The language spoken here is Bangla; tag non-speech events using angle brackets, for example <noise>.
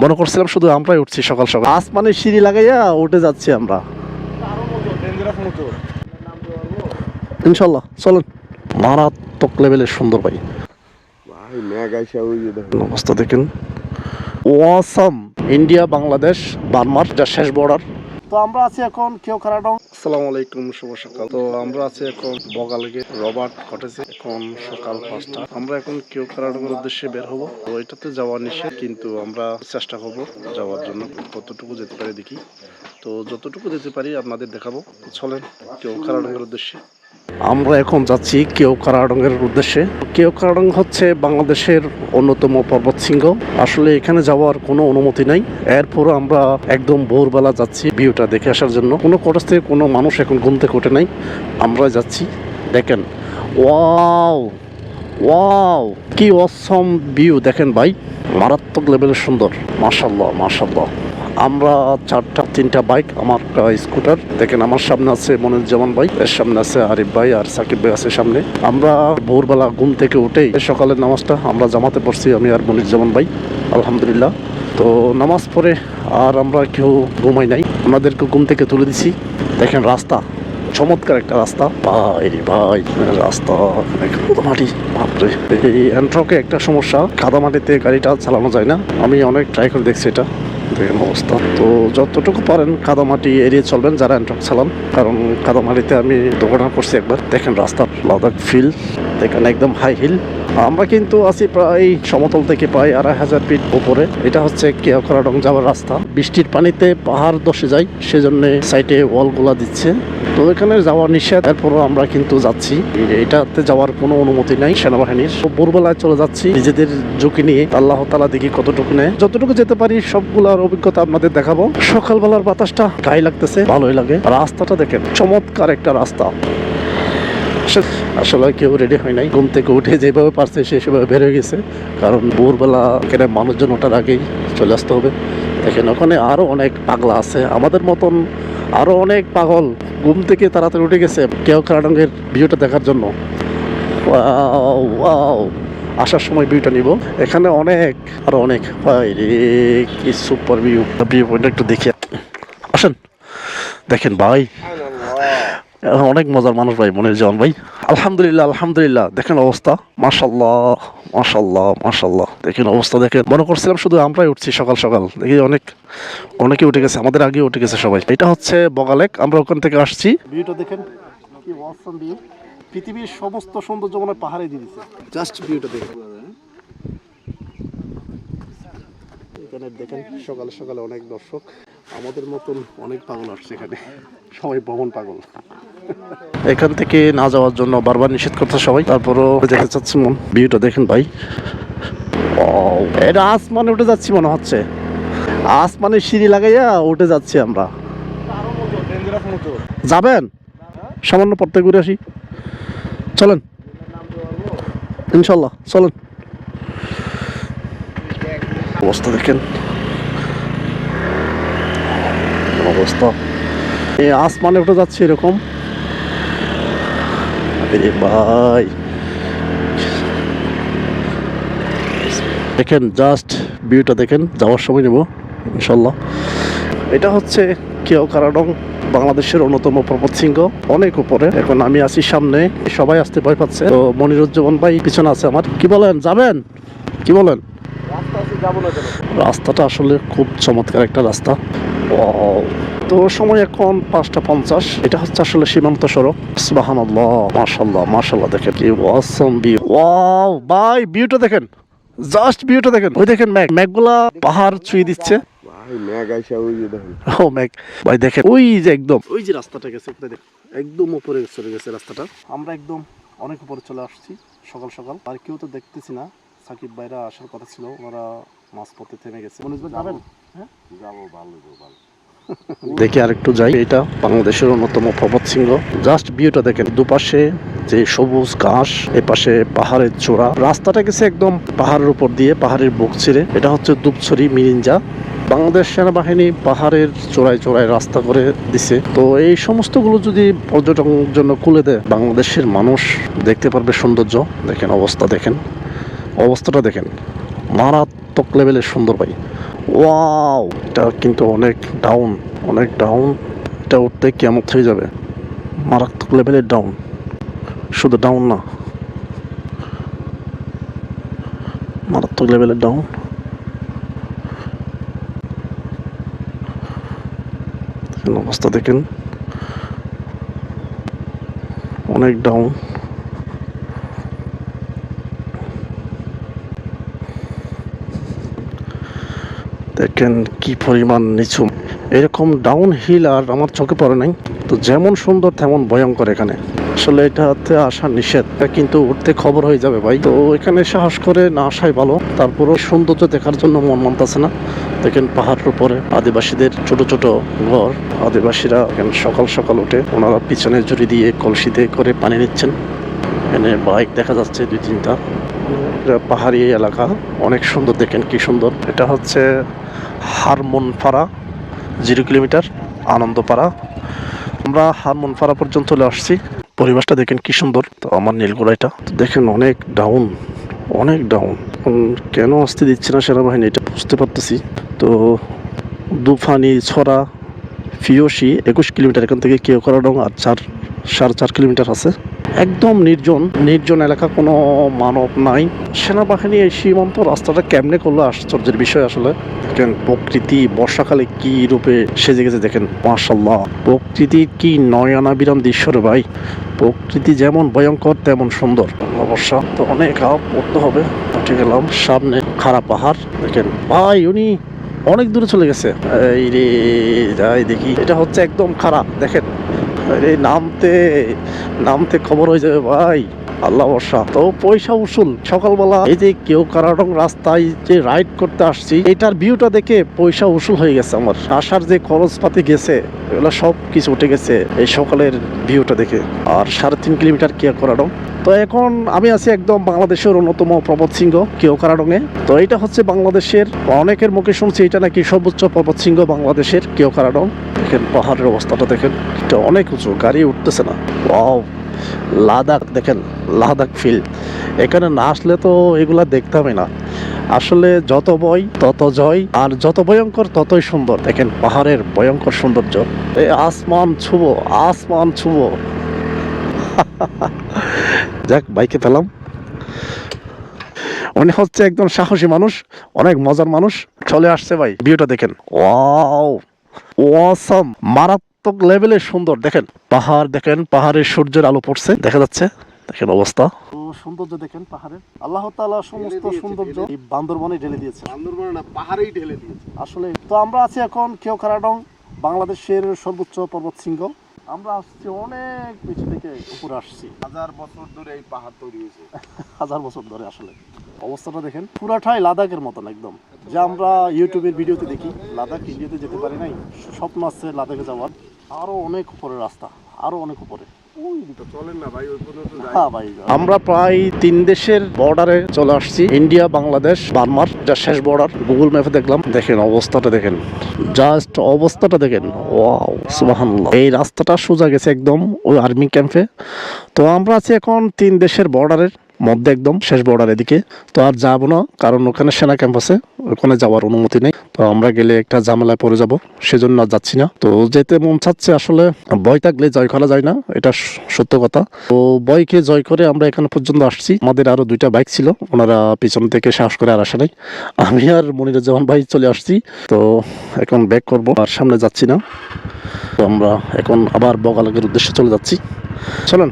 মনে করছিলাম শুধু আমরাই উঠছি সকাল সকাল। আসমানে সিঁড়ি লাগাইয়া উঠে যাচ্ছি আমরা। ইনশাল্লাহ চলেন। মারাত্মক লেভেলের সুন্দর ভাই। ভাই ম্যাগ আইসা ওই দেখেন। অবস্থা দেখেন। ওয়াসাম ইন্ডিয়া বাংলাদেশ বার্মার যা শেষ বর্ডার তো আমরা আছি এখন কেউ খারাডং আসসালামু আলাইকুম, শুভ সকাল। তো আমরা আছি এখন বগালগে রবার্ট ঘটেছে এখন সকাল পাঁচটা। আমরা এখন কেউ খারাডং উদ্দেশ্যে বের হব। তো এটাতে যাওয়া নিষেধ, কিন্তু আমরা চেষ্টা করব যাওয়ার জন্য। কতটুকু যেতে পারি দেখি। তো যতটুকু যেতে পারি আপনাদের দেখাবো। চলেন কেউ খারাডং উদ্দেশ্যে। আমরা এখন যাচ্ছি কেওকারাডং এর উদ্দেশ্যে। কেওকারাডং হচ্ছে বাংলাদেশের অন্যতম পর্বত শৃঙ্গ। আসলে এখানে যাওয়ার কোনো অনুমতি নাই। এরপরও আমরা একদম ভোরবেলা যাচ্ছি ভিউটা দেখে আসার জন্য। কোনো কটেজ থেকে কোনো মানুষ এখন ঘুম থেকে ওঠে নাই। আমরা যাচ্ছি। দেখেন, ওয়াও ওয়াও, কি অসম ভিউ। দেখেন ভাই, মারাত্মক লেভেলের সুন্দর। মাশাল্লাহ মাশাল্লাহ আমরা চারটা তিনটা বাইক, আমার স্কুটার। দেখেন, আমার সামনে আছে মনিরুজ্জামান ভাই, এর সামনে আছে আরিফ ভাই আর সাকিব ভাই আছে সামনে। আমরা ভোরবেলা ঘুম থেকে উঠেই সকালের নামাজটা আমরা জামাতে পড়ছি, আমি আর মনিরুজ্জামান ভাই, আলহামদুলিল্লাহ। তো নামাজ পড়ে আর আমরা কেউ ঘুমাই নাই। আমাদেরকে ঘুম থেকে তুলে দিছি। দেখেন, রাস্তা। চমৎকার একটা রাস্তা। ভাই ভাই, রাস্তা কাদা মাটি। বাপরে। এই অ্যান্ট্রকে একটা সমস্যা। কাদা মাটিতে গাড়িটা চালানো যায় না। আমি অনেক ট্রাই করে দেখছি এটা। দেখেন অবস্থা। তো যতটুকু পারেন কাদামাটি এড়িয়ে চলবেন যারা অ্যান্ট্রক চালান কারণ কাদামাটিতে আমি দুর্ঘটনা করছি একবার। দেখেন রাস্তা লাদাখ ফিল দেখেন একদম হাই হিল আমরা কিন্তু আছি প্রায় সমতল থেকে প্রায় আড়াই হাজার ফিট উপরে। এটা হচ্ছে কেয়াকরাডং যাওয়ার রাস্তা। বৃষ্টির পানিতে পাহাড় দশে যায়, সেজন্য সাইডে ওয়াল ওয়ালগুলা দিচ্ছে। তো এখানে যাওয়া নিষেধ। এরপরও আমরা কিন্তু যাচ্ছি। এটাতে যাওয়ার কোনো অনুমতি নাই সেনাবাহিনীর। ভোরবেলায় চলে যাচ্ছি। নিজেদের ঝুঁকি নিয়ে আল্লাহ তালা দেখি কতটুকু নেয়। যতটুকু যেতে পারি, সবগুলোর অভিজ্ঞতা আপনাদের দেখাবো। সকালবেলার বাতাসটা গায়ে লাগতেছে, ভালোই লাগে। রাস্তাটা দেখেন, চমৎকার একটা রাস্তা। আসলে- কেউ রেডি হয় নাই। ঘুম থেকে উঠে যেভাবে পারছে সে সেভাবে বের হয়ে গেছে। কারণ ভোরবেলা এখানে মানুষজন ওঠার আগেই চলে আসতে হবে। দেখেন, ওখানে আরও অনেক পাগলা আছে। আমাদের মতন আরও অনেক পাগল ঘুম থেকে তাড়াতাড়ি উঠে গেছে কেউ কারাডঙ্গের ভিউটা দেখার জন্য। আসার সময় ভিউটা নিব। এখানে অনেক, আরও অনেক। ভাই রে, কি সুপার ভিউ ভিউ পয়েন্ট একটু দেখি আসেন। দেখেন ভাই অনেক মজার মানুষ ভাই, মনের জন ভাই। আলহামদুলিল্লাহ আলহামদুলিল্লাহ, দেখেন অবস্থা। মাশাল্লাহ মাশাল্লাহ মাশাল্লাহ দেখেন অবস্থা, দেখেন। মনে করছিলাম শুধু আমরাই উঠছি সকাল সকাল। দেখি অনেক, অনেকে উঠে গেছে, আমাদের আগে উঠে গেছে সবাই। এটা হচ্ছে বগালেক, আমরা ওখান থেকে আসছি। ভিউটা দেখেন পৃথিবীর সমস্ত সৌন্দর্য মনে পাহাড়ে দিয়ে দিচ্ছে জাস্ট ভিউটা দেখেন। দেখেন, সকালে সকালে অনেক দর্শক। আমাদের মতন অনেক পাগল আসছে এখানে। সবাই ভ্রমণ পাগল। এখান থেকে না যাওয়ার জন্য বারবার নিষেধ করছে সবাই। তারপরও যেতে চাচ্ছি মন। ভিউটা দেখেন ভাই। এটা আসমানে উঠে যাচ্ছি মনে হচ্ছে। আসমানে সিঁড়ি লাগাইয়া উঠে যাচ্ছি আমরা। যাবেন? সামান্য পড়তে ঘুরে আসি। চলেন। ইনশাল্লাহ, চলেন। অবস্থা দেখেন। অবস্থা। এই আসমানে উঠে যাচ্ছে এরকম। আরে ভাই। দেখেন জাস্ট ভিউটা দেখেন, যাওয়ার সময় নেব, ইনশাল্লাহ। এটা হচ্ছে কেউ কারাডং, বাংলাদেশের অন্যতম পর্বত শৃঙ্গ অনেক উপরে। এখন আমি আছি সামনে। সবাই আসতে ভয় পাচ্ছে। তো মনিরুজ্জামান ভাই পিছনে আছে আমার। কি বলেন? যাবেন? কি বলেন? রাস্তাটা আসলে খুব চমৎকার একটা রাস্তা. তো সময় এখন পাঁচটা পঞ্চাশ। এটা হচ্ছে আসলে সীমান্ত সড়ক। সুবাহান মাশাল্লাহ মাশাল্লাহ দেখেন কি অসম ভিউ ওয়াও ভাই ভিউটা দেখেন। জাস্ট ভিউটা দেখেন। ওই দেখেন ম্যাগ। ম্যাগগুলা পাহাড় ছুঁয়ে দিচ্ছে। ও ম্যাগ। ভাই দেখেন ওই যে একদম। ওই যে রাস্তাটা গেছে একদম উপরে চলে গেছে রাস্তাটা। আমরা একদম অনেক উপরে চলে আসছি সকাল সকাল। আর কেউ তো দেখতেছি না। সাকিব ভাইরা আসার কথা ছিল ওরা মাছ পথে থেমে গেছে। যাবেন? হ্যাঁ? যাব ভালো ভালো। দেখি আর একটু যাই। এটা বাংলাদেশের অন্যতম পর্বত শৃঙ্গ জাস্ট ভিউটা দেখেন দুপাশে যে সবুজ ঘাস এ পাশে পাহাড়ের চূড়া। রাস্তাটা গেছে একদম পাহাড়ের উপর দিয়ে পাহাড়ের বুক ছিঁড়ে। এটা হচ্ছে দুপছড়ি মিরিঞ্জা। বাংলাদেশ সেনাবাহিনী পাহাড়ের চূড়ায় চূড়ায় রাস্তা করে দিছে। তো এই সমস্তগুলো যদি পর্যটনের জন্য খুলে দেয় বাংলাদেশের মানুষ দেখতে পারবে সৌন্দর্য। দেখেন অবস্থা দেখেন। অবস্থাটা দেখেন। মারাত্মক লেভেলের সুন্দর ভাই। ওয়াও, এটা কিন্তু অনেক ডাউন অনেক ডাউন এটা উঠতে কেমন হয়ে যাবে? মারাত্মক লেভেলের ডাউন শুধু ডাউন না। মারাত্মক লেভেলের ডাউন অবস্থা দেখেন। অনেক ডাউন দেখেন কি পরিমাণ নিচু এরকম ডাউন হিল আর আমার চোখে পড়ে নাই। তো যেমন সুন্দর, তেমন ভয়ঙ্কর এখানে। আসলে এটাতে আসা নিষেধ। কিন্তু উঠতে খবর হয়ে যাবে ভাই। তো এখানে সাহস করে না আসাই ভালো। তারপরও সৌন্দর্য দেখার জন্য মন মানতেছে না। দেখেন পাহাড়ের উপরে আদিবাসীদের ছোট ছোট ঘর। আদিবাসীরা এখানে সকাল সকাল উঠে ওনারা পিছনে জড়ি দিয়ে কলসিতে করে পানি নিচ্ছেন। এখানে বাইক দেখা যাচ্ছে দুই, তিনটা। পাহাড়ি এলাকা। অনেক সুন্দর, দেখেন কি সুন্দর। এটা হচ্ছে হারমোনপাড়া জিরো কিলোমিটার, আনন্দপাড়া। আমরা হারমোনপাড়া পর্যন্ত চলে আসছি। পরিবেশটা দেখেন কি সুন্দর। তো আমার নীলগোড়াইটা দেখেন অনেক ডাউন অনেক ডাউন কেন আসতে দিচ্ছে না সেনাবাহিনী এটা বুঝতে পারতেছি। তো দুফানি, ছড়া ফিওসি একুশ কিলোমিটার এখান থেকে কেওকরাডং আর চার, সাড়ে চার কিলোমিটার আছে। একদম নির্জন নির্জন এলাকা কোনো মানব নাই। সেনাবাহিনী এই সীমান্ত রাস্তাটা কেমনে করল আশ্চর্যের বিষয় আসলে। দেখেন, প্রকৃতি বর্ষাকালে কি রূপে সেজে গেছে দেখেন মার্শাল্লাহ প্রকৃতির কি নয়নাবিরাম দৃশ্য রে ভাই। প্রকৃতি যেমন ভয়ঙ্কর, তেমন সুন্দর। অবশ্য তো অনেক আপ উঠতে হবে, উঠে গেলাম, সামনে খারাপ পাহাড়। দেখেন, ভাই, উনি অনেক দূরে চলে গেছে। এই রে, যাই দেখি, এটা হচ্ছে একদম খারাপ দেখেন। আরে নামতে নামতে খবর হয়ে যাবে ভাই। আল্লাহ বর্ষা তো পয়সা উসুল, সকালবেলা এই যে কেউ কারাডং রাস্তায় যে রাইড করতে আসছি, এটার ভিউটা দেখে পয়সা উসুল হয়ে গেছে আমার। আসার যে খরচপাতি গেছে, এগুলো সব কিছু উঠে গেছে এই সকালের ভিউটা দেখে। আর সাড়ে তিন কিলোমিটার কেয়া করাডং তো এখন আমি আছি একদম বাংলাদেশের অন্যতম পর্বত শৃঙ্গ কেওকারাডঙে তো এটা হচ্ছে বাংলাদেশের, অনেকের মুখে শুনছি এটা নাকি সর্বোচ্চ পর্বত শৃঙ্গ বাংলাদেশের কেওকারাডং দেখেন, পাহাড়ের অবস্থাটা দেখেন, এটা অনেক উঁচু, গাড়ি উঠতেছে না। ওয়াও, লাদাখ, দেখেন, লাদাখ ফিল এখানে না আসলে তো এগুলা দেখতামই না। আসলে যত বই, তত জয়, আর যত ভয়ঙ্কর, ততই সুন্দর। দেখেন, পাহাড়ের ভয়ঙ্কর সৌন্দর্য। এই আসমান ছুবো আসমান ছুবো। <laughs> যাক বাইকে পেলাম উনি হচ্ছে একদম সাহসী মানুষ অনেক মজার মানুষ। চলে আসছে ভাই ভিউটা দেখেন। ওয়াও ওয়াসাম মারাত্মক লেভেলের সুন্দর। দেখেন পাহাড় দেখেন পাহাড়ের সূর্যের আলো পড়ছে দেখা যাচ্ছে। দেখেন অবস্থা। সৌন্দর্য দেখেন পাহাড়ের। আল্লাহ তাআলা সমস্ত সৌন্দর্য এই বান্দরবনে ঢেলে দিয়েছে। বান্দরবান না পাহাড়েই ঢেলে দিয়েছে। আসলে তো আমরা আছি এখন কেওখারাডং বাংলাদেশের সর্বোচ্চ পর্বত শৃঙ্গ আমরা আসছি অনেক পিছ থেকে উপরে আসছি। হাজার বছর ধরে এই পাহাড় তৈরি হয়েছে। <laughs> হাজার বছর ধরে আসলে। অবস্থাটা দেখেন পুরাটাই লাদাখের মতন একদম। যা আমরা ইউটিউবের ভিডিওতে দেখি লাদাখ ইন্ডিয়াতে যেতে পারি নাই স্বপ্ন আসছে লাদাখে যাওয়ার। আরও অনেক উপরে রাস্তা আরও অনেক উপরে। তো চলেন না ভাই ওই পর্যন্ত যাই। হ্যাঁ ভাই আমরা প্রায় তিন দেশের বর্ডারে চলে আসছি। ইন্ডিয়া বাংলাদেশ বার্মার যা শেষ বর্ডার গুগল ম্যাপে দেখলাম। দেখেন অবস্থাটা দেখেন। জাস্ট অবস্থাটা দেখেন। ওয়াও সুবহানাল্লাহ। এই রাস্তাটা সোজা গেছে একদম ওই আর্মি ক্যাম্পে তো আমরা আছি এখন তিন দেশের বর্ডারের মধ্যে একদম, শেষ বর্ডার এদিকে। তো আর যাব না, কারণ ওখানে সেনা ক্যাম্প আছে, ওখানে যাওয়ার অনুমতি নেই। তো আমরা গেলে একটা ঝামেলায় পড়ে যাব, সেজন্য আর যাচ্ছি না। তো যেতে মন চাচ্ছে আসলে, ভয় থাকলে জয় করা যায় না, এটা সত্য কথা। তো ভয়কে জয় করে আমরা এখানে পর্যন্ত আসছি। আমাদের আরও দুইটা বাইক ছিল, ওনারা পিছন থেকে সাহস করে আর আসে নাই। আমি আর মনিরুজ্জামান ভাই চলে আসছি। তো এখন ব্যাক করব, আর সামনে যাচ্ছি না। তো আমরা এখন আবার বগালকের উদ্দেশ্যে চলে যাচ্ছি। চলেন।